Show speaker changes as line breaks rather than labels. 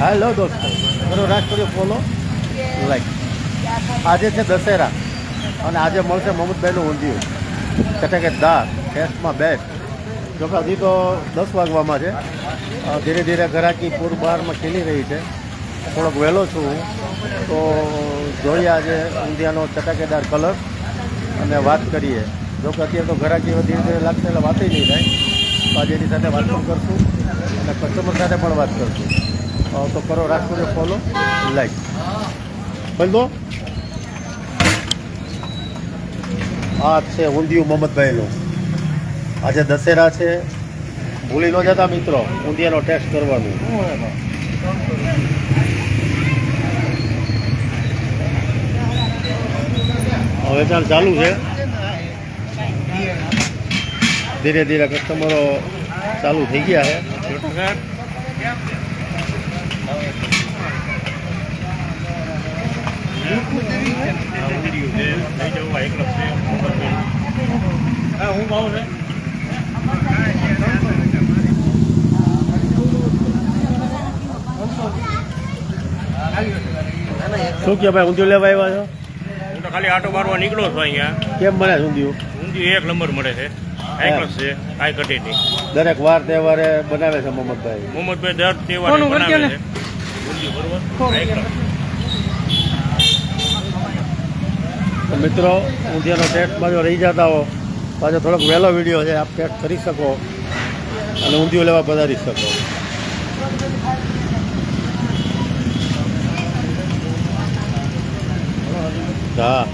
હાલો દોસ્તો કરો Rajkot follow like આજે છે દશેરા અને આજે મળશે મોહમ્મદભાઈનું ઊંધિયું. ચટકેદાર ટેસ્ટમાં બેસ્ટ જોકે હજી તો દસ વાગવામાં છે. ધીરે ધીરે ઘરાકી પૂર બહારમાં ખીલી રહી છે. થોડોક વહેલો છું હું. તો જોઈએ આજે ઊંધિયાનો ચટાકેદાર કલર અને વાત કરીએ. જોકે અત્યારે તો ઘરાકી ધીરે ધીરે લાગશે એટલે વાત નહીં થાય. તો આજે એની સાથે વાત પણ કરશું અને કસ્ટમર સાથે પણ વાત કરશું. તો કરો રાજકોટ ફોલો લાઈક બંધો આ છે ઊંધિયું મોહમ્મદભાઈનું. આજે દશેરા છે. ભૂલી ન જતા મિત્રો, ઊંધિયાનો ટેસ્ટ કરવાનું. વેચાણ ચાલુ છે. ધીરે ધીરે કસ્ટમરો ચાલુ થઈ ગયા છે. શું કે ભાઈ ઊંધિયું લેવા આવ્યા છો?
હું તો ખાલી આટો મારવા નીકળો છું અહીંયા.
કેમ મળે છે ઊંધિયું?
ઊંધિયું એક નંબર મળે છે. હાઈ છે કાંઈ ઘટે
દરેક વાર તહેવારે બનાવે છે મોહમ્મદભાઈ.
મોહમ્મદભાઈ દર તહેવારે બનાવે છે. હાઈ
મિત્રો ઊંધિયાનો ટેસ્ટ બાજુ રહી જતા હો. પાછો થોડોક વહેલો વીડિયો છે, આપ પેક કરી શકો અને ઊંધિયું લેવા પધારી શકો. હા.